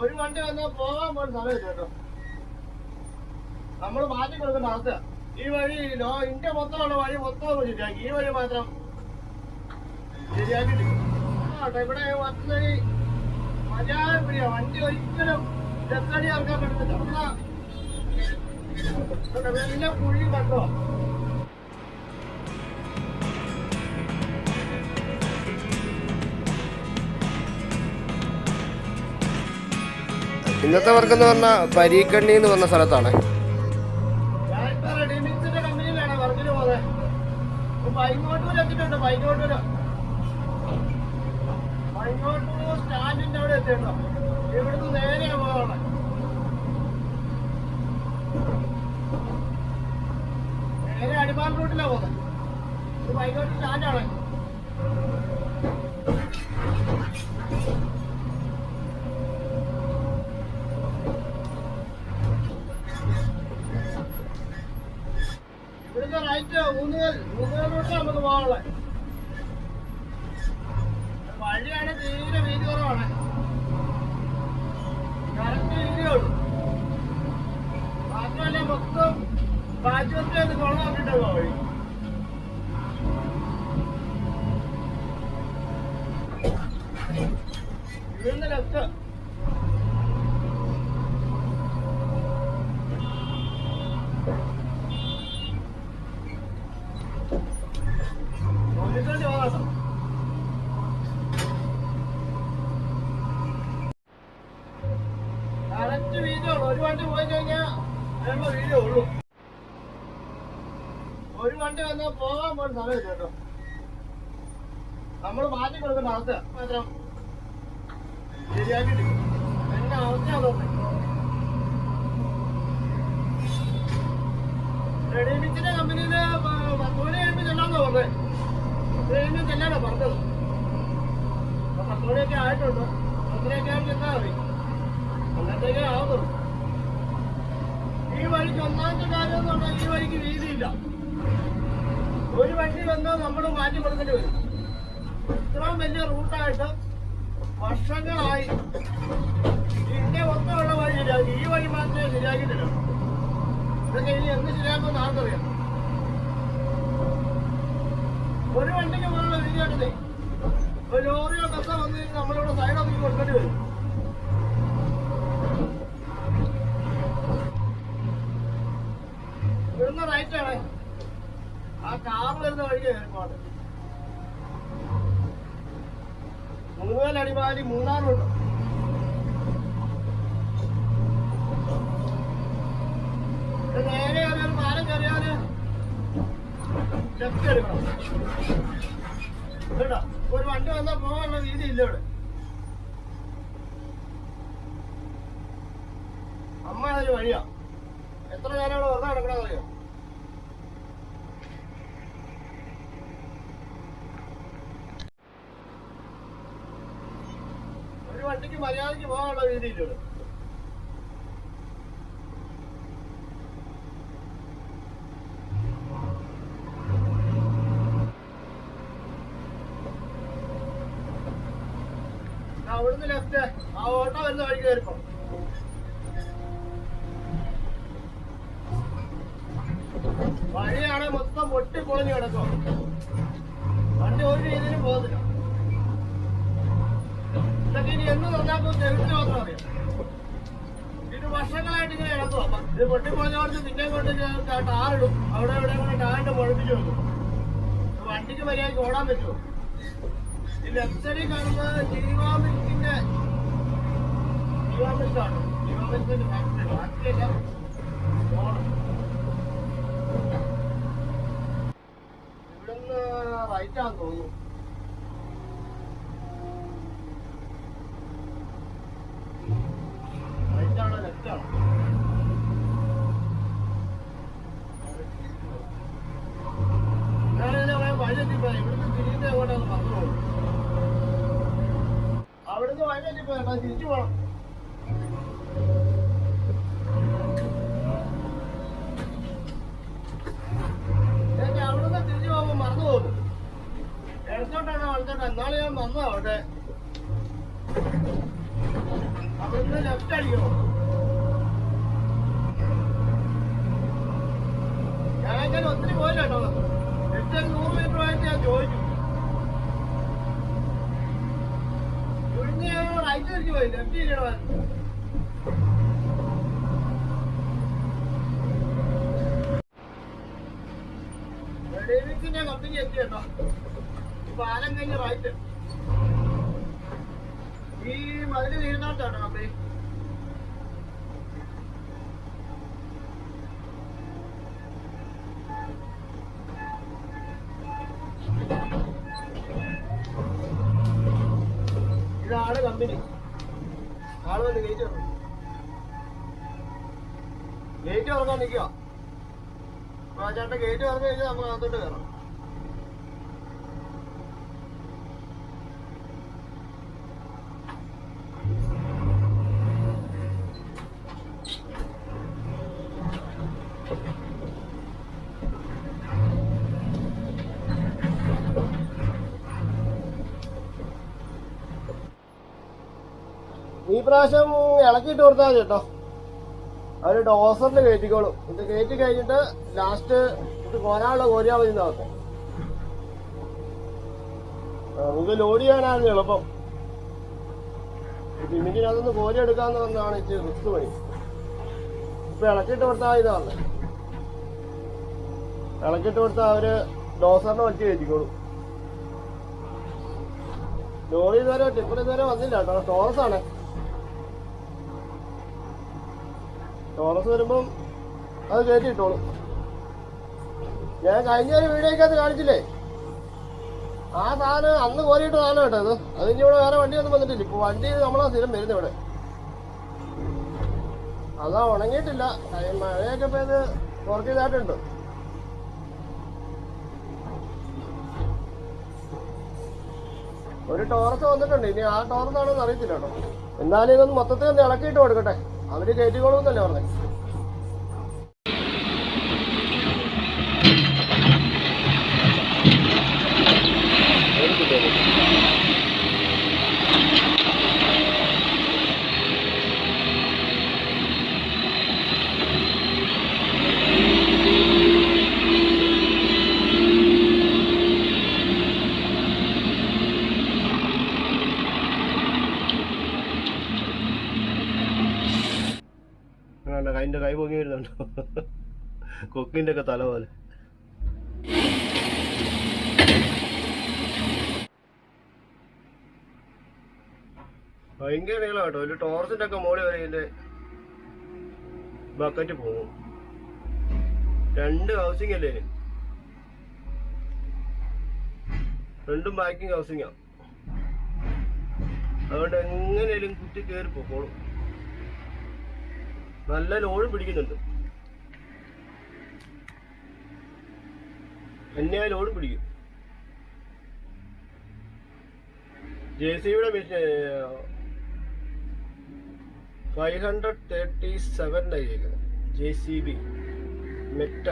ഒരു വണ്ടി വന്നാൽ പോകാൻ പോലും സമയം കേട്ടോ. നമ്മൾ മാറ്റി കൊടുക്കുന്ന അവസ്ഥ ഈ വഴി ലോ ഇന്ത്യ മൊത്തമുള്ള വഴി മൊത്തം ശരിയാക്കി. ഈ വഴി മാത്രം ആട്ടെ ഇവിടെ വന്നത് മര്യാദ വണ്ടി ഒരിക്കലും ചെത്തടി ഇറക്കാൻ പറ്റുന്നില്ല ഇന്നത്തെ വർക്ക് എന്ന് പറഞ്ഞാൽ പരീക്കണ്ണി എന്ന് പറഞ്ഞ സ്ഥലത്താണ്. സ്റ്റാൻഡിന്റെ അവിടെ കമ്പനിയിലാണ് la boda. ഇവിടുന്ന് ലെഫ്റ്റ് കറക്റ്റ് വീതിയേ ഉള്ളൂ. ഒരു വണ്ടി പോയി കഴിഞ്ഞാൽ വേണ്ട വീതിയേ ഉള്ളൂ. ഒരു വണ്ടി വന്നാൽ പോകാൻ പോലും സമയം കേട്ടോ. നമ്മൾ മാറ്റി കൊടുക്കുന്ന അവസ്ഥ മാത്രം ശരിയാക്കിയിട്ടില്ല എന്നെ അവസ്ഥയാണ് റെഡിമിക്സിന്റെ കമ്പനിയിൽ പത്ത് മണി കഴിയുമ്പോൾ ചെല്ലാന്നാ പറഞ്ഞത് ഇത് കഴിയുമ്പോൾ ചെല്ലാനാ പറഞ്ഞത് അപ്പൊ പത്ത് മണിയൊക്കെ ആയിട്ടുണ്ട് പത്തരയൊക്കെ ആയിട്ട് ചെന്നാ മതി ഈ വഴിക്ക് ഒന്നാമത്തെ കാര്യം എന്ന് പറഞ്ഞാൽ ഈ വഴിക്ക് വീതിയില്ല. ഒരു വണ്ടി വന്നാൽ നമ്മൾ മാറ്റി കൊടുക്കേണ്ടി വരും. ഇത്രയും വലിയ റൂട്ടായിട്ട് വർഷങ്ങളായി ഇതിന്റെ മൊത്തമുള്ള വഴി ശരിയാക്കി ഈ വഴി മാത്രമേ ശരിയാക്കിയിട്ടില്ല ഇതൊക്കെ ഇനി എന്ത് ശരിയാക്കുമെന്ന് ആർക്കറിയാം? ഒരു വണ്ടിക്ക് പോലുള്ള വീതിയായിട്ടേ ഒരു ലോറിയോ കസ വന്നു കഴിഞ്ഞാൽ നമ്മളിവിടെ സൈഡ് ഒതുക്കി കൊടുക്കേണ്ടി വരും. വരുന്ന മൂന്നാറുണ്ട്. നേരെ ഒരു പാലം കയറിയാൽ ലെഫ്റ്റ് എടുക്കണം. കേട്ടോ? ഒരു വണ്ടി വന്നാൽ പോകാനുള്ള രീതി ഇല്ല ഇവിടെ. അമ്മ അതൊരു വഴിയാ? എത്ര നേരം ഇവിടെ വെറുതെ കിടക്കണമെന്ന് ഒരു വണ്ടിക്ക് മര്യാദയ്ക്ക് പോകാനുള്ള ദാ അവിടുന്ന് ലെഫ്റ്റ് ആ ഓട്ടോ വരുന്ന വഴി കയറിപ്പോ വഴിയാണെ മൊത്തം പൊട്ടി പൊളിഞ്ഞ് കിടക്കും വണ്ടി ഒരു രീതിയിലും പോകുന്നില്ല ഇതൊക്കെ ഇനി എന്ന് നന്നാക്കും ദൈവത്തിന് മാത്രം അറിയാം ഇത് വർഷങ്ങളായിട്ട് ഇങ്ങനെ കിടക്കുക ഇത് പൊട്ടി പൊളിഞ്ഞവർക്ക് പിന്നെ കൊണ്ട് ടാറിടും അവിടെ ഇവിടെ കൊണ്ട് ടാറിന്റെ മുഴപ്പിച്ച് വെക്കും. വണ്ടിക്ക് മര്യാദയ്ക്ക് ഓടാൻ പറ്റുമോ? ഈ ലെഫ്റ്റ് കാണുന്നത് ജീവാമിൽക്കിന്റെ ജീവാമിൽക്കാണ് ജീവാമിൽക്കിന്റെ ഫാക്ടറി ബാക്കിയെല്ലാം ഓണം. ഇവിടുന്ന് റൈറ്റാന്ന് തോന്നുന്നു. അവിടുന്ന് വഴി പോണം പോകും എന്നാലും ഞാൻ വന്നതാവട്ടെ അവിടുന്ന് ലെഫ്റ്റ് അടിക്കണം. പോയി ലെഫ്റ്റ് ചെയ്യണമായിരുന്നു ഡേവിഡ്സിന്റെ കമ്പനി എത്തി കേട്ടോ. ഇപ്പൊ കഴിഞ്ഞ് റൈറ്റ്. ഈ മതിൽ തീരുന്നോട്ടാണ് കമ്പനി. ഇതാണ് കമ്പനി. ആൾ വന്ന് ഗേറ്റ് ഗേറ്റ് തുറക്കാൻ നിൽക്കുക ചേട്ടൻ ഗേറ്റ് തുറന്നു കഴിഞ്ഞാൽ നമ്മൾ അകത്തോട്ട് കയറാം ഈ പ്രാവശ്യം ഇളക്കിയിട്ട് കൊടുത്താൽ മതി കേട്ടോ. അവർ ഡോസറിന് കയറ്റിക്കോളും. ഇത് കയറ്റി കഴിഞ്ഞിട്ട് ലാസ്റ്റ് ഇത് കോരാനുള്ള കോരിയാ മതി എന്നാവട്ടെ നമുക്ക് ലോഡ് ചെയ്യാനായിരുന്നു എളുപ്പം. അതൊന്ന് കോരി എടുക്കാന്ന് പറഞ്ഞാണ് ഇച്ചിരി റിസ്ക് പണി. ഇപ്പൊ ഇളക്കിയിട്ട് കൊടുത്താൽ മതി എന്നാ പറഞ്ഞത് ഇളക്കിയിട്ട് കൊടുത്താൽ അവർ ഡോസറിനെ വലിച്ച് കയറ്റിക്കോളും. ലോറി ഇതുവരെ ടിപ്പർ ഇതുവരെ വന്നില്ല കേട്ടോ. ടോറസ് ആണ് ടോറസ് വരുമ്പം അത് കയറ്റി ഇട്ടോളും. ഞാൻ കഴിഞ്ഞ ഒരു വീഡിയോക്കകത്ത് കാണിച്ചില്ലേ? ആ സാധനം അന്ന് കോരിയിട്ട് സാധനം കേട്ടോ ഇത്. അത് ഇനി ഇവിടെ വേറെ വണ്ടി ഒന്നും വന്നിട്ടില്ല. ഇപ്പൊ വണ്ടി നമ്മളാ സ്ഥിരം വരുന്നത് ഇവിടെ. അതാ ഉണങ്ങിയിട്ടില്ല. മഴയൊക്കെ പോയത് കുറച്ച് ഇതായിട്ടുണ്ട് ഒരു ടോറസ് വന്നിട്ടുണ്ട്. ഇനി ആ ടോറസ് ആണെന്ന് അറിയത്തില്ല കേട്ടോ. എന്നാലും ഇതൊന്ന് മൊത്തത്തിൽ ഒന്ന് ഇളക്കിയിട്ട് കൊടുക്കട്ടെ. അവർ കയറ്റിക്കോളൂന്നല്ലേ പറഞ്ഞേ? വരുന്നുണ്ടോ കൊക്കിന്റെ ഒക്കെ തല പോലെ. ഭയങ്കര നീളം കേട്ടോ. ഒരു ടോർച്ചിന്റെ ഒക്കെ മോളി വരെ ഇതിന്റെ ബക്കറ്റ് പോകും. രണ്ട് ഹൗസിംഗ് അല്ലേ? രണ്ടും ബാക്കിംഗ് ഹൗസിംഗാ അതുകൊണ്ട് എങ്ങനെയും കുത്തി കയറി പോക്കോളും. നല്ല ലോഡ് പിടിക്കുന്നുണ്ട്. എന്നെ ഓടും പിടിക്കും. ജെ സിയുടെ മെഷീൻ ഫൈവ് ഹൺഡ്രഡ് തേർട്ടി സെവന്റെ ആയിരിക്കുന്നത് ജെ സി ബി. മെറ്റ.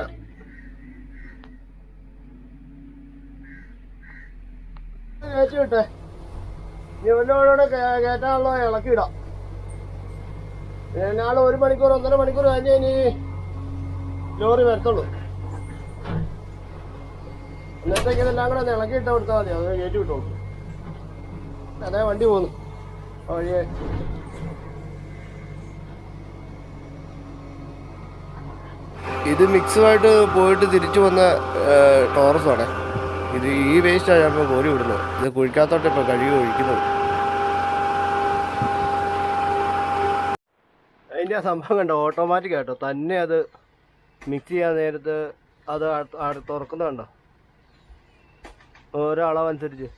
കയറ്റി വിട്ടെ. ഇവനോടെ കയറ്റാനുള്ള ഇളക്കിയിടാം നാളെ ഒരു മണിക്കൂർ ഒന്നര മണിക്കൂർ കഴിഞ്ഞ് ഇനി ലോറി വരത്തുള്ളൂ. ഇന്നത്തേക്ക് ഇതെല്ലാം കൂടെ ഒന്ന് ഇളക്കിയിട്ട് കൊടുത്താൽ മതി. അത് കയറ്റി വിട്ടോളൂ. അതേ വണ്ടി പോന്നു. വഴിയെ. ഇത് മിക്സുമായിട്ട് പോയിട്ട് തിരിച്ചു വന്ന ടോറസ് ആണ് ഇത് ഈ വേസ്റ്റാണ് ഞാൻ കോരി വിടുന്നത്. ഇത് കുഴിക്കാത്തോട്ട് ഇപ്പൊ കഴുകി ഒഴിക്കുന്നത്. അതിന്റെ ആ സംഭവം കണ്ടോ? ഓട്ടോമാറ്റിക് ആയിട്ടോ തന്നെ അത് മിക്സ് ചെയ്യാൻ നേരത്ത് അത് തുറക്കുന്നുണ്ടോ ഓരോ അളവനുസരിച്ച്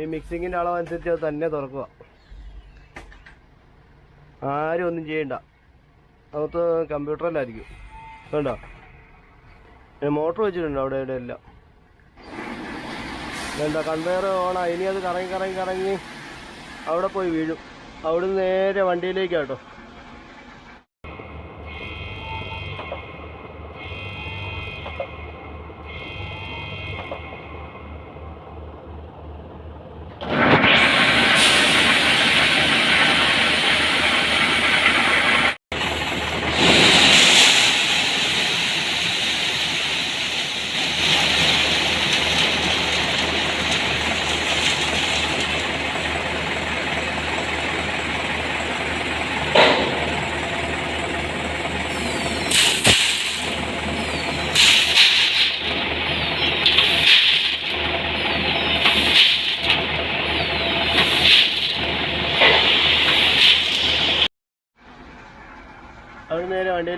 ഈ മിക്സിങ്ങിന്റെ അളവനുസരിച്ച് അത് തന്നെ തുറക്കുക. ആരും ഒന്നും ചെയ്യണ്ട. അകത്ത് കമ്പ്യൂട്ടറിലായിരിക്കും. കണ്ടോ? മോട്ടർ വെച്ചിട്ടുണ്ട് അവിടെ ഇവിടെ എല്ലാം. എന്താ കൺവെയർ ഓണാ ഇനി അത് കറങ്ങി കറങ്ങി കറങ്ങി അവിടെ പോയി വീഴും. അവിടുന്ന് നേരെ വണ്ടിയിലേക്കാട്ടോ.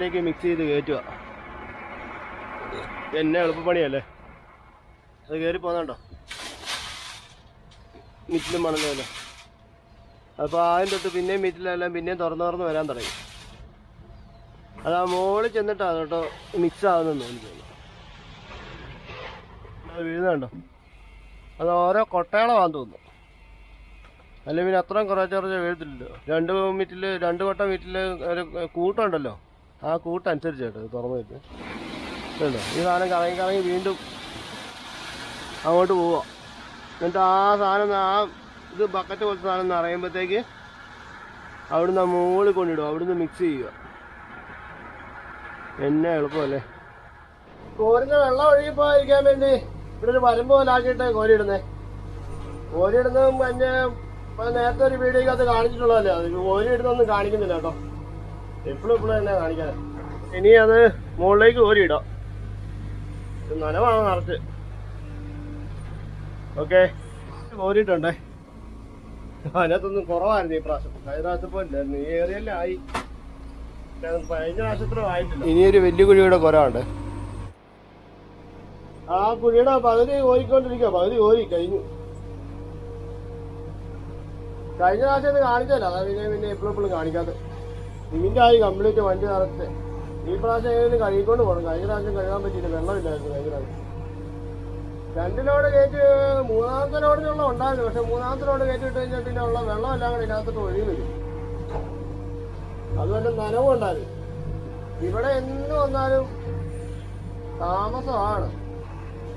വണ്ടിയിലേക്ക് മിക്സ് ചെയ്ത് കയറ്റുക എന്നെ എളുപ്പപ്പണിയല്ലേ? അത് കയറി പോകുന്നുണ്ടോ മിറ്റിലും മണലല്ലോ അപ്പോൾ ആദ്യം തൊട്ട് പിന്നെയും മിറ്റിലെല്ലാം പിന്നെയും തുറന്ന് തുറന്ന് വരാൻ തുടങ്ങി. അത് ആ മോളിൽ ചെന്നിട്ടാണ് കേട്ടോ മിക്സ് ആകുന്നെന്ന് എനിക്ക് തോന്നുന്നു. അത് വീഴുന്നുണ്ടോ അത് ഓരോ കൊട്ടകളാന്ന് തോന്നുന്നു. അല്ലെങ്കിൽ പിന്നെ അത്രയും കുറച്ച് കുറച്ച് വീഴത്തില്ലല്ലോ. രണ്ട് മീറ്റിൽ രണ്ട് കൊട്ട മീറ്റിൽ ഒരു കൂട്ടുണ്ടല്ലോ ആ കൂട്ടനുസരിച്ച് കേട്ടോ ഇത് തുറന്നു വെച്ച്. കേട്ടോ ഈ സാധനം കറങ്ങി കറങ്ങി വീണ്ടും അങ്ങോട്ട് പോവുക എന്നിട്ട് ആ സാധനം ആ ഇത് ബക്കറ്റ് പോലത്തെ സാധനം നിറയുമ്പോഴത്തേക്ക് അവിടുന്ന് ആ മുകളിൽ കൊണ്ടിടും അവിടുന്ന് മിക്സ് ചെയ്യുക. എന്നെ എളുപ്പമല്ലേ? കോരുന്ന വെള്ളം ഒഴുകിപ്പോയിരിക്കാൻ വേണ്ടി ഇവിടെ ഒരു വരമ്പ് പോലെ ആക്കിയിട്ട് കോരിയിടുന്നേ. കോരിയിടുന്നതും പിന്നെ നേരത്തെ ഒരു വീഡിയോക്കകത്ത് കാണിച്ചിട്ടുള്ളതല്ലേ? അത് കോരിയിടുന്നൊന്നും കാണിക്കുന്നില്ല കേട്ടോ. എപ്പോഴും എപ്പോഴും തന്നെ കാണിക്കാൻ ഇനി അത് മുകളിലേക്ക് ഓരിയിടാം നനവാണ് നിറച്ച്. ഓക്കെ ഓരിയിട്ടുണ്ടേ അതിനകത്തൊന്നും കുറവായിരുന്നു ഈ പ്രാവശ്യം. കഴിഞ്ഞ പ്രാവശ്യപ്പോ ഇല്ലായിരുന്നു ഈ ഏരിയയിലായി കഴിഞ്ഞ പ്രാവശ്യത്തിനും ആയിട്ടില്ല. ഇനിയൊരു വലിയ കുഴിയുടെ കുറവുണ്ട് ആ കുഴിയുടെ പകുതി ഓരിക്കൊണ്ടിരിക്കുക പകുതി ഓരി കഴിഞ്ഞു. കഴിഞ്ഞ പ്രാവശ്യം ഇത് കാണിച്ചല്ല അതാ പിന്നെ പിന്നെ എപ്പോഴും എപ്പോഴും കാണിക്കാതെ ഇതിന്റെ ആയി കംപ്ലീറ്റ് വണ്ടി നിറച്ച് ഈ പ്രാവശ്യം എങ്ങനെയും കഴുകിക്കൊണ്ട് പോകണം കഴിഞ്ഞ പ്രാവശ്യം കഴുകാൻ പറ്റിയില്ല. വെള്ളമില്ലായിരുന്നു കഴിഞ്ഞ പ്രാവശ്യം രണ്ട് ലോഡ് കയറ്റി മൂന്നാമത്തെ ലോഡിനുള്ള ഉണ്ടായിരുന്നു. പക്ഷെ മൂന്നാമത്തെ ലോഡ് കയറ്റി ഇട്ട് കഴിഞ്ഞാൽ പിന്നെ ഉള്ള വെള്ളം എല്ലാം കൂടെ ഇതിനകത്തോട്ട് ഒഴുകി വരും. അതുകൊണ്ട് നനവും ഉണ്ടായിരുന്നു. ഇവിടെ എന്ന് വന്നാലും താമസമാണ്.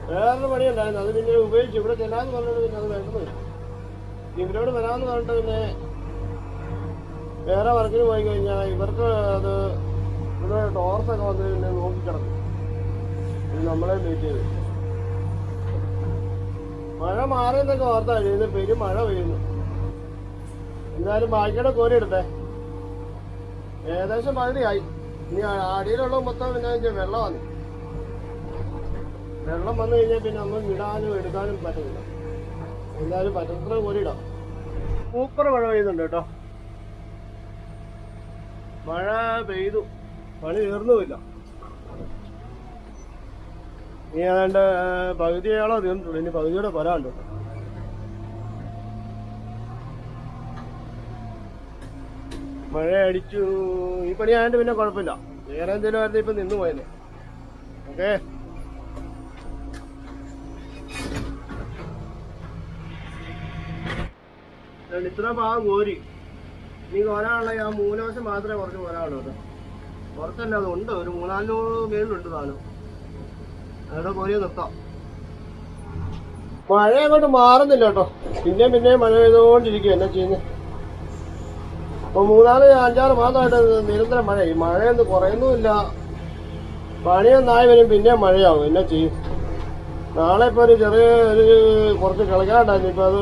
വേറൊരു പണിയുണ്ടായിരുന്നു. അത് പിന്നെ ഉപയോഗിച്ചു. ഇവിടെ ചെല്ലാന്ന് പറഞ്ഞിട്ട് പിന്നെ അത് വേണ്ടത് ഇവരോട് വരാമെന്ന് പറഞ്ഞിട്ട് പിന്നെ വേറെ വർക്കിന് പോയി കഴിഞ്ഞാൽ ഇവർക്ക് അത് ഇവിടെ ടോർസൊക്കെ വന്ന് പിന്നെ നോക്കിക്കിടക്കും നമ്മളെ വെയിറ്റ് ചെയ്ത്. മഴ മാറിയെന്നൊക്കെ ഓർത്താ കഴിയുന്നു പെരും മഴ പെയ്യുന്നു. എന്തായാലും ബാക്കിയുടെ കോരി എടുത്തേ. ഏകദേശം പകുതിയായി. ഇനി അടിയിലുള്ള മൊത്തം പിന്നെ വെച്ചാൽ വെള്ളം വന്നു. വെള്ളം വന്നു കഴിഞ്ഞാൽ പിന്നെ നമ്മൾ ഇടാനും എടുക്കാനും പറ്റുന്നില്ല എന്തായാലും പറ്റത്ര കോരിയിടാം സൂപ്പർ മഴ പെയ്യുന്നുണ്ട് കേട്ടോ. മഴ പെയ്തു. പണി തീർന്നുമില്ല. ഇനി ഏതാണ്ട് പകുതിയാളോ തീർന്നിട്ടുള്ളൂ ഇനി പകുതിയോടെ വരാണ്ട് മഴ അടിച്ചു ഈ പണി ആയതുകൊണ്ട് പിന്നെ കുഴപ്പമില്ല. വേറെ എന്തെങ്കിലും ആയിരുന്നു ഇപ്പൊ നിന്ന് പോയത്. ഓക്കേ. ഇത്ര ഭാഗം കോരി. ഇനി കോരാനുള്ള ആ മൂലവശം മാത്രമേ കുറച്ച് കോരാനുള്ളൂ കേട്ടോ. പുറത്തല്ല അതുണ്ട് ഒരു മൂന്നാൽ മേളിലുണ്ട് താനും അവിടെ പോലെ നിർത്താം. മഴ അങ്ങോട്ട് മാറുന്നില്ല കേട്ടോ. പിന്നെ പിന്നെ മഴ പെയ്തുകൊണ്ടിരിക്കുക എന്നാ ചെയ്യുന്നത് ഇപ്പൊ മൂന്നാൽ അഞ്ചാറ് മാസമായിട്ട് നിരന്തരം മഴ. ഈ മഴയൊന്നും കുറയുന്നുമില്ല. പണിയൊന്നായി വരും പിന്നെ മഴയാവും. എന്നാ ചെയ്യും? നാളെ ഇപ്പൊ ഒരു ചെറിയ ഒരു കുറച്ച് കിളക്കാണ്ടായിരുന്നു ഇപ്പൊ അത്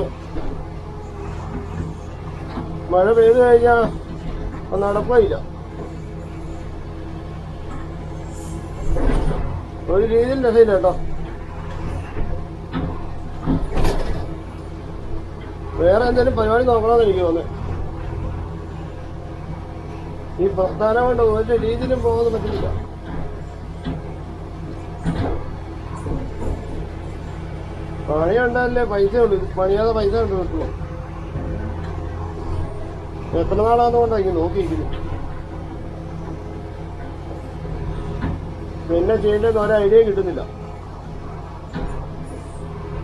മഴ പെയ്തു കഴിഞ്ഞാൽ നടപ്പില്ല ഒരു രീതിയിൽ രസമില്ല കേട്ടോ. വേറെ എന്തെങ്കിലും പരിപാടി നോക്കണമെന്ന് എനിക്ക് തോന്നുന്നു. ഈ പ്രസ്ഥാനം കൊണ്ട് ഒരു രീതിയിലും പോകുന്നത് പറ്റില്ല. പണിയുണ്ടല്ലേ? പൈസ ഇത് പണിയാതെ പൈസ ഉണ്ട് കിട്ടുള്ളൂ എത്ര നാളാന്ന് ഇങ്ങനെ നോക്കിയിരിക്കുന്നു? പിന്നെ ചെയ്യേണ്ടത് ഒരു ഐഡിയ കിട്ടുന്നില്ല.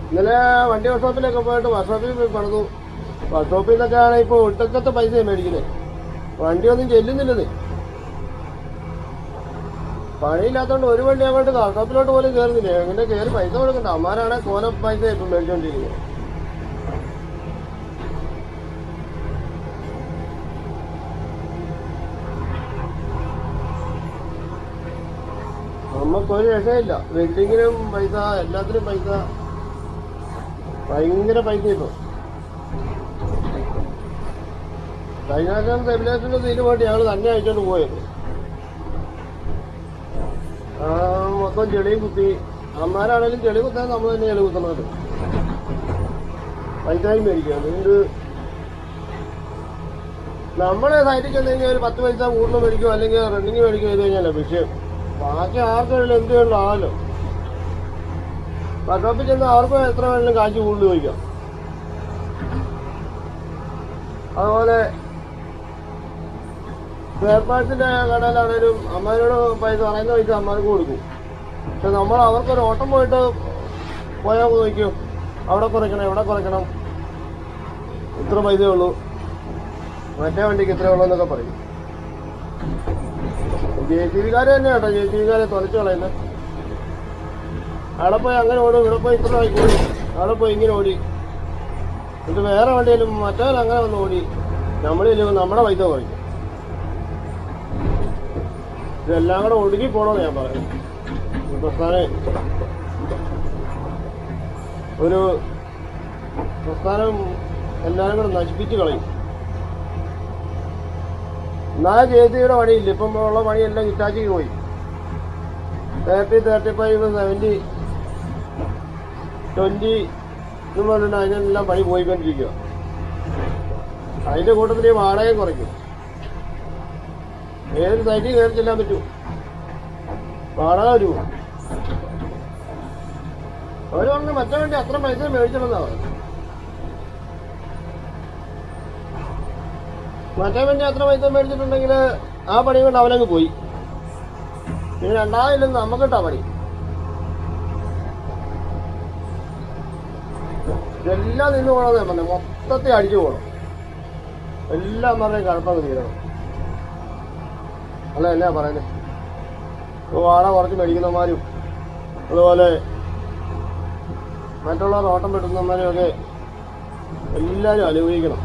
ഇന്നലെ വണ്ടി വർക്ക്ഷോപ്പിലൊക്കെ പോയിട്ട് വർക്ക്ഷോപ്പിൽ പോയി പണിതു. വർക്ക്ഷോപ്പിൽ നിന്നൊക്കെയാണ് ഇപ്പോൾ ഒട്ടക്കത്തെ പൈസ മേടിക്കുന്നത് വണ്ടി ഒന്നും ചെല്ലുന്നില്ലെന്നേ. പണിയില്ലാത്തോണ്ട് ഒരു വണ്ടി അങ്ങോട്ട് വർക്ക്ഷോപ്പിലോട്ട് പോലും കയറുന്നില്ല എങ്ങനെ കയറി പൈസ കൊടുക്കണ്ട. അമ്മാരാണ് കോലം പൈസ ഇപ്പം മേടിച്ചോണ്ടിരിക്കുന്നത് നമുക്കൊരു രക്ഷയില്ല. വെൽഡിങ്ങിനും പൈസ എല്ലാത്തിനും പൈസ. ഭയങ്കര പൈസ ഇപ്പൊ. കഴിഞ്ഞ പ്രാവശ്യം സ്റ്റെബിലൈസറിന്റെ തീര് ഞങ്ങൾ തന്നെ അയച്ചോണ്ട് പോയത്. മൊത്തം ചെളിയും കുത്തി. അമ്മമാരാണേലും ചെളി കുത്താൻ നമ്മൾ തന്നെ ചെളി കുത്തണത് പൈസയും മേടിക്കുക അതുകൊണ്ട് നമ്മളെ സൈറ്റിൽ ചെന്ന് കഴിഞ്ഞാൽ ഒരു പത്ത് പൈസ കൂടുതൽ മേടിക്കും അല്ലെങ്കിൽ റണ്ണിങ് മേടിക്കും ചെയ്ത് കഴിഞ്ഞാലോ വിഷയം ബാക്കി ആർക്കും എന്ത് വേണം ആണല്ലോ വർക്ക്ഷോപ്പിൽ ചെന്ന് ആർക്കും എത്ര വേണമെങ്കിലും കാശ് കൂടുതൽ ചോദിക്കാം. അതുപോലെ സ്പെയർപാർട്സിന്റെ കടയിലാണേലും അമ്മാരോട് പൈസ പറയുന്ന പൈസ അമ്മമാർക്ക് കൊടുക്കും. പക്ഷെ നമ്മൾ അവർക്കൊരു ഓട്ടം പോയിട്ട് പോയാൽ ചോദിക്കും അവിടെ കുറയ്ക്കണം ഇവിടെ കുറയ്ക്കണം. ഇത്ര പൈസയേ ഉള്ളൂ. മറ്റേ വണ്ടിക്ക് ഇത്രയേ ഉള്ളൂ എന്നൊക്കെ പറയും. ജെ സി ബിക്കാരെ തന്നെ കേട്ടോ ജെ സി ബിക്കാരെ തുലച്ചു കളയുന്നത് അവിടെ പോയി അങ്ങനെ ഓടും. ഇവിടെ പോയി ഇത്ര ഓടി അവിടെ പോയി ഇങ്ങനെ ഓടി. ഇത് വേറെ വണ്ടിയിലും മറ്റവൻ അങ്ങനെ വന്ന് ഓടി. നമ്മളില്ലെങ്കിൽ നമ്മുടെ വൈദ്യം കുറയ്ക്കും ഇതെല്ലാം കൂടെ ഒടുക്കി പോണമെന്ന് ഞാൻ പറയും ഒരു പ്രസ്ഥാനം എല്ലാവരും കൂടെ നശിപ്പിച്ച് കളയും. എന്നാ ജയതിയുടെ പണിയില്ല. ഇപ്പം ഉള്ള പണിയെല്ലാം ഇറ്റാച്ചിക്ക് പോയി. Thirty thirty five seventy twenty എന്ന് പറഞ്ഞിട്ട് അതിനെല്ലാം പണി പോയിക്കൊണ്ടിരിക്കുക അതിന്റെ കൂട്ടത്തിൽ വാടകയും കുറയ്ക്കും. ഏതൊരു സൈറ്റിൽ കയറി ചെല്ലാൻ പറ്റൂ? വാടക വരുമോ? അവർ മറ്റേ വേണ്ടി അത്ര പൈസ മേടിച്ചണമെന്നാ മറ്റേ വേണ്ടി അത്ര പൈസ മേടിച്ചിട്ടുണ്ടെങ്കിൽ ആ പണി കൊണ്ട് അവനങ്ങ് പോയി. പിന്നെ രണ്ടാമതില്ലെന്ന് നമുക്കിട്ടാ പണി. ഇതെല്ലാം നിന്ന് പോകണമെന്ന് ഞാൻ പറഞ്ഞു. മൊത്തത്തിൽ അടിച്ചു പോകണം എല്ലാം പറഞ്ഞ കഴപ്പം തീരണം. അല്ല എന്നാ പറയുന്നത് വാട കുറച്ച് മേടിക്കുന്നമാരും അതുപോലെ മറ്റുള്ളവർ ഓട്ടം പെട്ടുന്നമാരും ഒക്കെ എല്ലാവരും അനുഭവിക്കണം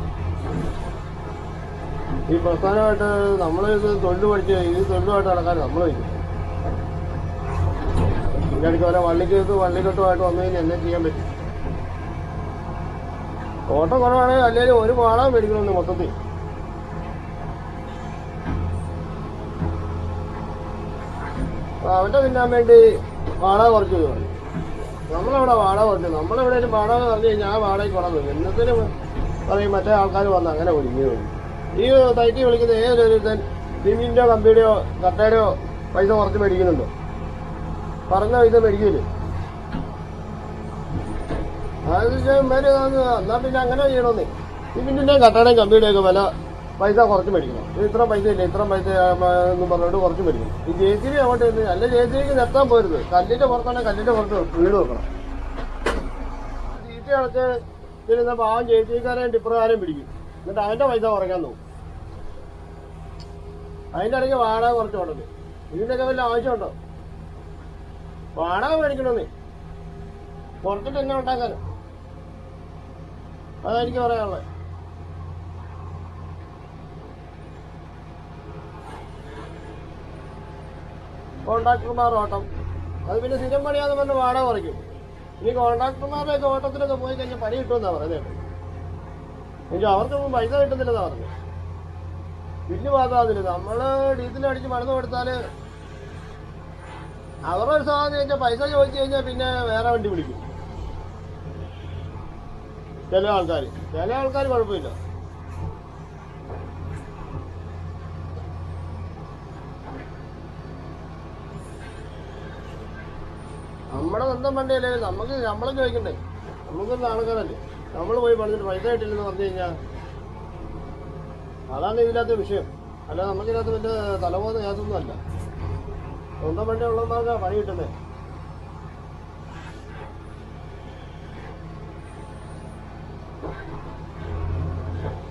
ഈ പ്രസ്ഥാനമായിട്ട് നമ്മൾ ഇത് തൊഴിൽ പഠിച്ച് ഈ തൊഴിലുമായിട്ട് നടക്കാൻ നമ്മൾ വയ്ക്കും. ഇതിന്റെ വരെ വരെ വള്ളിക്കകത്ത് വള്ളിക്കെട്ടുമായിട്ട് വന്നു കഴിഞ്ഞാൽ എന്നെ ചെയ്യാൻ പറ്റും. ഓട്ടം കുറവാണെങ്കിൽ അല്ലെങ്കിൽ ഒരു പാടാൻ മേടിക്കണമെന്ന് മൊത്തത്തിൽ. അവന്റെ തിന്നാൻ വേണ്ടി വാടക കുറച്ച് പറഞ്ഞു നമ്മളവിടെ വാടക കുറച്ചു. നമ്മളെവിടെയും വാടക പറഞ്ഞു കഴിഞ്ഞാൽ ആ വാടകയ്ക്ക് കുറവ് എന്നത്തിന് പറയും മറ്റേ ആൾക്കാർ വന്ന് അങ്ങനെ വിളിക്കുകയോ ഈ സൈറ്റിൽ വിളിക്കുന്ന ഏതൊരു സിമിന്റോ കമ്പിയുടെയോ കട്ടയുടെയോ പൈസ കുറച്ച് മേടിക്കുന്നുണ്ടോ? പറഞ്ഞ പൈസ മേടിക്കില്ലേ മേലെ എന്നാ പിന്നെ അങ്ങനെ ചെയ്യണമെന്നേ സിമിന്റിന്റെയും കട്ടയുടെയും കമ്പിയുടെയൊക്കെ വില പൈസ കുറച്ച് മേടിക്കണം. ഇത്ര പൈസ ഇല്ല ഇത്ര പൈസ എന്ന് പറഞ്ഞിട്ട് കുറച്ച് മേടിക്കണം. ഈ ജെ സി ബി അങ്ങോട്ട് അല്ല ജെ നിർത്താൻ പോരുത്. കല്ലിന്റെ പുറത്താണെങ്കിൽ കല്ലിന്റെ പുറത്ത് വീട് വെക്കണം. സീറ്റ് അടച്ച് പിന്നെ പാവം ജെ സി ബിക്കാരെയും പിടിക്കും. എന്നിട്ട് അവന്റെ പൈസ കുറയ്ക്കാൻ നോക്കും. അതിന്റെ ഇടയ്ക്ക് വാടക കുറച്ച് കൊടുക്കും ഇതിന്റെയൊക്കെ വല്ല ആവശ്യമുണ്ടോ? വാടക മേടിക്കണമെന്നേ. പുറത്തിട്ട് എന്നെ ഉണ്ടാക്കാനോ? അതായിരിക്കും പറയാനുള്ളത്. കോൺട്രാക്ടർമാർ ഓട്ടം. അത് പിന്നെ സ്ഥിരം പണിയാന്ന് പറഞ്ഞ് വാടക കുറയ്ക്കും. ഇനി കോൺട്രാക്ടർമാരുടെ ഒക്കെ ഓട്ടത്തിലൊക്കെ പോയി കഴിഞ്ഞാൽ പണി കിട്ടുമെന്നാ പറയുന്നത് എന്നുവെച്ചാൽ അവർക്കൊന്നും പൈസ കിട്ടുന്നില്ലെന്നാ പറഞ്ഞു ബില്ല് പാസ്സാകുന്നില്ല നമ്മൾ ഡീസൽ അടിച്ച് മരുന്ന് കൊടുത്താൽ അവരുടെ ഒരു സാധനം ചോദിച്ചാൽ പൈസ ചോദിച്ചു കഴിഞ്ഞാൽ പിന്നെ വേറെ വണ്ടി വിളിക്കും. ചില ആൾക്കാർ ചില ആൾക്കാർ കുഴപ്പമില്ല. നമ്മുടെ സ്വന്തം വണ്ടിയല്ലേ? നമുക്ക് ശമ്പളം ചോദിക്കണ്ടേ? നമുക്കൊരു ആൾക്കാരല്ലേ? നമ്മൾ പോയി പറഞ്ഞിട്ട് പൈസ കിട്ടില്ലെന്ന് പറഞ്ഞു കഴിഞ്ഞാൽ അതാണ് ഇതിനകത്ത് വിഷയം. അല്ല നമുക്കിതിനകത്ത് വലിയ തലബോധം യാതൊന്നും അല്ല. സ്വന്തം വണ്ടി ഉള്ളവന്മാർക്കാ പണി കിട്ടുന്നത്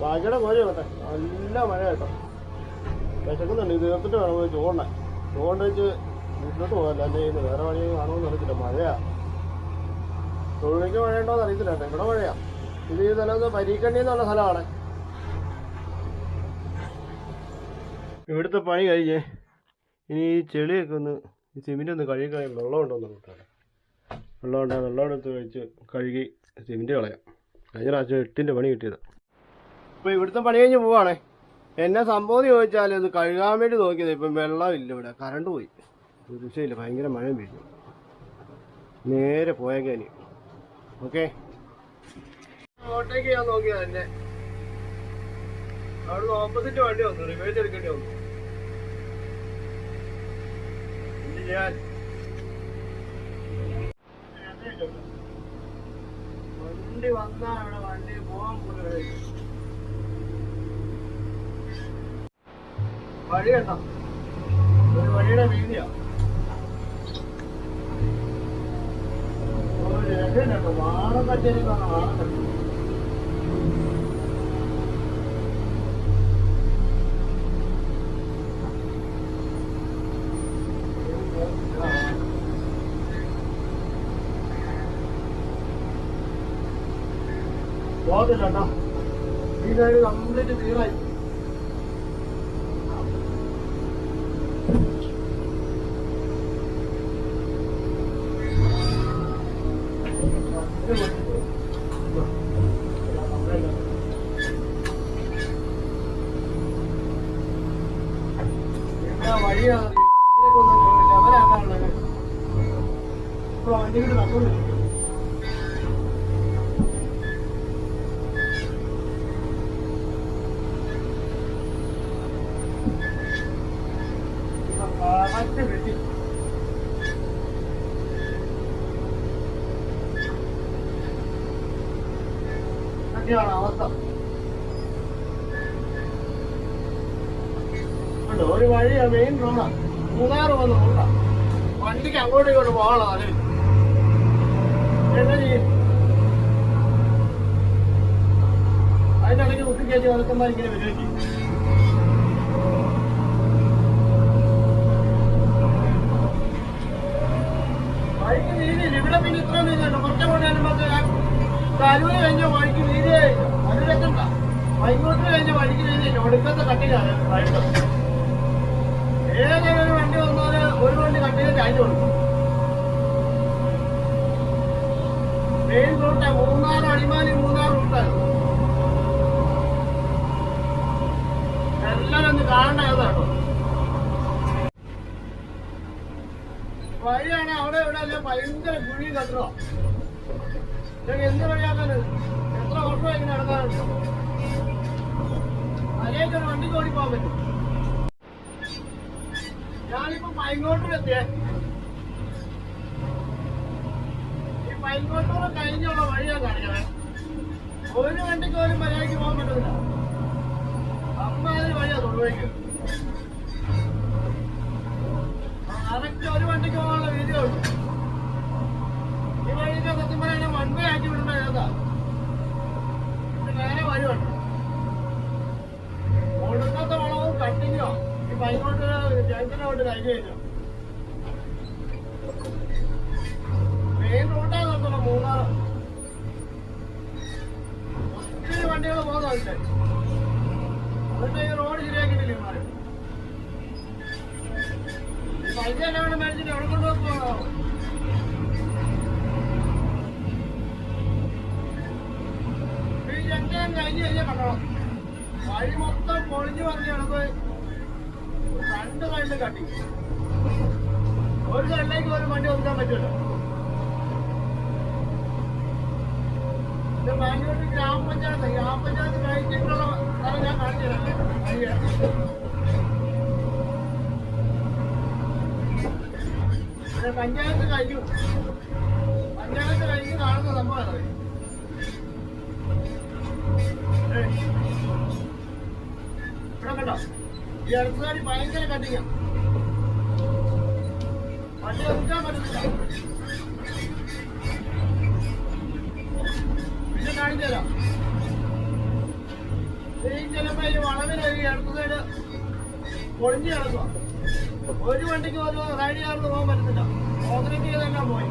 ബാക്കിയുടെ കോഴി കേട്ടെ നല്ല മഴ കേട്ടോ. വിശക്കുന്നുണ്ട്. ഇത് തീർത്തിട്ട് വേണം പോയി ചോറിനെ ചോറിന് വെച്ച് വീട്ടിലോട്ട് പോകാല്ല എന്റെ വേറെ വഴി കാണുമെന്ന് അറിയത്തില്ല. മഴയാ ഉണ്ടോ മഴയുണ്ടോന്ന് അറിയത്തില്ല. ഇവിടെ മഴയാ ഇത് ഈ സ്ഥലം പരീക്കണ്ണി എന്നുള്ള സ്ഥലമാണ്. ഇവിടുത്തെ പണി കഴിഞ്ഞേ ഇനി ഈ ചെളിയൊക്കെ ഒന്ന് ഈ സിമെന്റ് ഒന്ന് കഴുകി കളയാം വെള്ളം ഉണ്ടോന്ന് നോക്കാം വെള്ളം ഉണ്ടോ. വെള്ളം എടുത്ത് കഴിച്ച് കഴുകി സിമെന്റ് കളയാം. കഴിഞ്ഞ പ്രാവശ്യം എട്ടിന്റെ പണി കിട്ടിയത്. ഇപ്പം ഇവിടുത്തെ പണി കഴിഞ്ഞ് പോവാണേ. എന്നെ സംഭവം ചോദിച്ചാൽ ഇത് കഴുകാൻ വേണ്ടി നോക്കിയത്. ഇപ്പം വെള്ളമില്ല ഇവിടെ. കറണ്ട് പോയി. ഒരു രക്ഷയില്ല. ഭയങ്കര മഴ വീഴുന്നു നേരെ പോയേക്കാനി ഓക്കെ. അങ്ങോട്ടേക്ക് ഞാൻ നോക്കിയത് തന്നെ അവിടുന്ന് ഓപ്പോസിറ്റ് വണ്ടി വന്നു റിവേഴ്സ് എടുക്കേണ്ടി വന്നു. എന്ത് വണ്ടി വന്നാ അവിടെ വണ്ടി പോകാൻ പോലും. വഴി കണ്ടോ ഒരു വഴിയുടെ വീതിയാ. കേട്ടോ ഈ സൈഡ് കംപ്ലീറ്റ് ക്ലിയറായി ഒരു ആ മെയിൻ റോഡാ മൂന്നാറ് വന്ന് റോഡാ വണ്ടിക്ക് അങ്ങോട്ടും ഇങ്ങോട്ട് പോകണം അതിൽ എന്നാ ചെയ്യും? അതിന്റെ ഇടയ്ക്ക് കുത്തി കയറ്റി വളർത്തുമ്പോൾ ഇങ്ങനെ വരികയും ചെയ്യും വഴിക്ക് വീതിയില്ല ഇവിടെ പിന്നെ ഇത്ര വീതിയുണ്ട് കുറച്ച് കൊണ്ടുവരുമ്പോൾ കലൂര് കഴിഞ്ഞ വഴിക്ക് വീതിയായില്ല കലൂരെത്തണ്ട വൈകോട്ട് കഴിഞ്ഞ വഴിക്ക് വീതിയില്ല ഒടുക്കത്തെ കട്ടിലാണ്. വഴിക്ക് ഏതെങ്കിലും വണ്ടി വന്നാൽ ഒരു വണ്ടി കട്ടിയിൽ ചായച്ചു കൊടുക്കും. മെയിൻ റൂട്ടാ മൂന്നാർ അടിമാലി മൂന്നാർ റൂട്ടാണ് എല്ലാരും ഒന്ന് കാണണ്ട ഏതാണോ വഴിയാണ് അവിടെ ഇവിടെ അല്ല ഭയങ്കര കുഴി കണ്ടോ എന്ത് വഴിയാക്കാന് എത്ര ഓട്ടോ ഇങ്ങനെ നടക്കാറുണ്ട് ഒരു വണ്ടിക്ക് പോകാൻ പറ്റും. ഞാനിപ്പോ പൈങ്കോട്ടൂരെത്തിയേ ഈ പൈങ്കോട്ടൂർ കഴിഞ്ഞുള്ള വഴി ഞാൻ കാണിക്കണേ ഒരു വണ്ടിക്ക് ഒരു മര്യാദയ്ക്ക് പോകാൻ പറ്റുന്നില്ല അമ്മാതിരി വഴിയാ തൊടുവേക്ക് അതൊക്കെ ഒരു വണ്ടിക്ക് പോകാനുള്ള വീഡിയോ ഉണ്ട് ഈ വഴിക്ക് സത്യം പറയാൻ വൺ വേ ആക്കി വിടേണ്ട ഏതാ ഇത് നേരെ വരുവാണ് ഒടുക്കത്തെ വളവും കട്ടിങ്ങോ ഈ ബൈക്കോട്ട് ജംഗ്ഷനോട്ട് കഴിഞ്ഞു ഗ്രാമപഞ്ചായത്ത് ഗ്രാമപഞ്ചായത്ത് കഴിഞ്ഞിട്ടുള്ള സ്ഥലം ഞാൻ കാണിച്ചു തരാം പഞ്ചായത്ത് കഴിഞ്ഞു പഞ്ചായത്ത് കഴിഞ്ഞ് കാണുന്ന സംഭവമാണ്. ഇവിടെ കേട്ടോ ഈ അടുത്തുകാരി ഭയങ്കര കട്ടിങ്ങ വണ്ടി ഒതുക്കാൻ പറ്റുന്നില്ല തരാം. ഈ ചിലപ്പോ ഈ വളവിൽ ഈ അടുത്തതായിട്ട് പൊളിഞ്ഞു കിടക്കുക ഒരു വണ്ടിക്ക് ഒരു റൈഡ് ചെയ്യാറിന് പോകാൻ പറ്റുന്നില്ല ഓപ്പറേറ്റ് ചെയ്തെല്ലാം പോയി.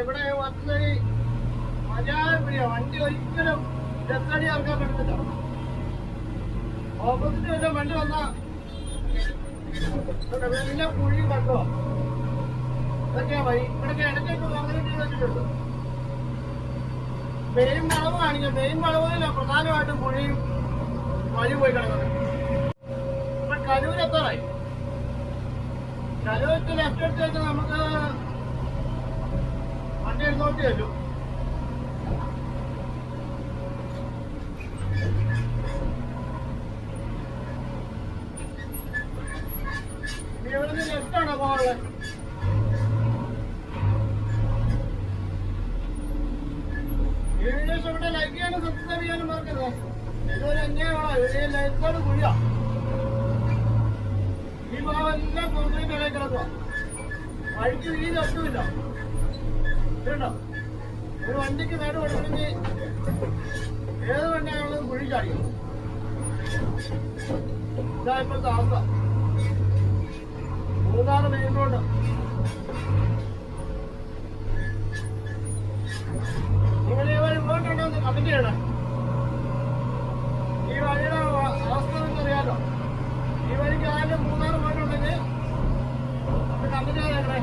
ഇവിടെ വന്നൊരു മജാപിടിയ. വണ്ടി ഒരിക്കലും ഡെത്തടി ഇറക്കാൻ പറ്റത്തില്ല ഓപ്പോസിറ്റ് വല്ല വണ്ടി വന്നാ പിന്നെ കുഴി കണ്ടോ? ഇതൊക്കെയാ വഴി. ഇവിടൊക്കെ ഇടയ്ക്കൊക്കെ വളവില്ല പ്രധാനമായിട്ടും പുഴയും വഴി പോയി കിടക്കുന്നത്. ഇപ്പൊ കലൂരെത്താറായി കലൂരത്ത് ലെഫ്റ്റ് എടുത്ത് നമുക്ക് വണ്ടി എടുത്തോട്ടി വരും ഇനി ഇവിടുന്ന് ലെഫ്റ്റാണോ പോകാനുള്ളത് ഈ വീഡിയോസ് ഇവിടെ ലൈക്ക് ചെയ്യാനും സബ്സ്ക്രൈബ് ചെയ്യാനും മറക്കരുത് ഇതൊരു അന്യായമാണോ ഇവിടെ ലൈറ്റോട് കുഴിയാ ഈ ഭാഗം എല്ലാം കോൺക്രീറ്റ് ഇടയിൽ കിടക്കുക വഴിക്ക് വീതി ഒട്ടുമില്ല ഇതുണ്ടോ? ഒരു വണ്ടിക്ക് നേരെ കൊടുക്കണമെങ്കിൽ ഏത് വണ്ടിയാണെങ്കിലും കുഴി ചാടിക്കും ഇതാ ഇപ്പോഴത്തെ അവസ്ഥ മൂന്നാറ് മെയിൻ റോഡ് നിങ്ങൾ ഈ വഴി പോയിട്ടുണ്ടോ കമന്റ് ചെയ്യണം. ഈ വഴിയുടെ അവസ്ഥ നിങ്ങൾക്ക് അറിയാലോ ഈ വഴിക്ക് ആരും കമന്റ് ചെയ്യണേ